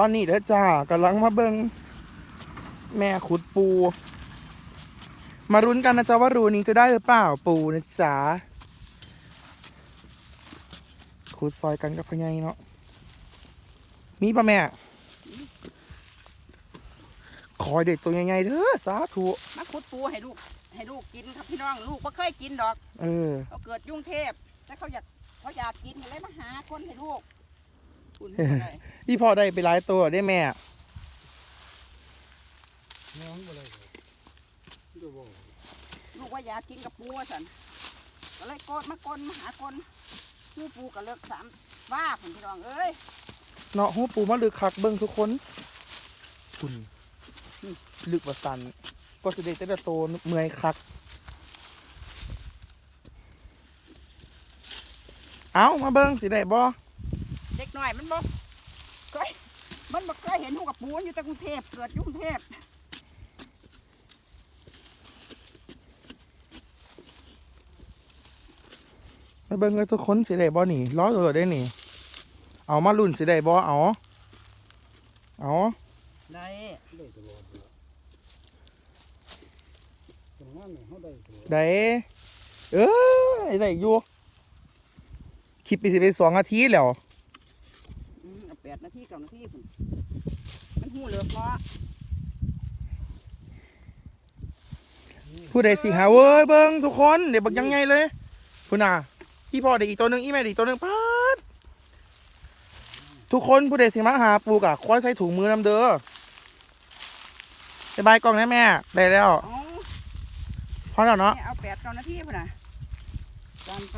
ตอนนี้เด้อจ้ากำลังมาเบิงแม่ขุดปู มารุ้นกันนะจ๊ะว่ารูนี้จะได้หรือเปล่าปูนะจ๊ะขุดซอยกันกับพญายเนาะมีปะแม่ คอยเด็กตัวใหญ่ๆเด้อสาธุมาขุดปูให้ลูก ให้ลูกกินครับพี่น้องลูกไม่เคยกินดอก เออเขาเกิดยุ่งเทพแต่เขาอยากเขาอยากกินก็เลยมาหาคนให้ลูกคุณเออ พี่พ่อได้ไปหลายตัวได้แม่น้องอะไรเดี๋ยวบอกลูกว่าอยากกินกับปูว่าสันก็เลยโกดมาคนมาหาคนผู้ปูก็เลิกสามว่าผมพี่น้องเอ้ยเนาะหูปูมาลึกคักเบิ้งทุกคนคุณลึกว่าสันก็สิเด็กแต่ละโตวเมื่อยคัก เอามาเบิ้งสิได้บ่เด็กหน่อยมันบอกเคย มันบอกเคยเห็นหูกับปูนอยู่แต่กรุงเทพเกิดอยุ่กรุงเทพมาเบิ้งเลยทุกคนสิได้บ่นี่ล้อตัวได้หนีเอามาลุ่นสิได้บ่เอาเอาได้ได้ตลอดเลยตรงนั้นเขาได้ตลอดได้เอ้ยได้อยู่คลิปไปสิไปสองนาทีแล้ว ดนาทีเก้านาทีผมมันหูเหลือกเนาะผู้ใดสิหาเว้ยเบิ้งทุกคนเดี๋ยวบักยังไงเลยคุณน่ะพี่พ่อได้อีกตัวหนึ่งอีแม่ได้อีกตัวหนึ่งป๊าดทุกคนผู้ใดสิมาหาปลูกอะควายใส่ถุงมือน้ำเด้อสบายกล่องนะแม่ได้แล้วเอาพอแล้วเนาะเนี่ยเอาแปดเก้านาทีพุ่นน่ะจานไป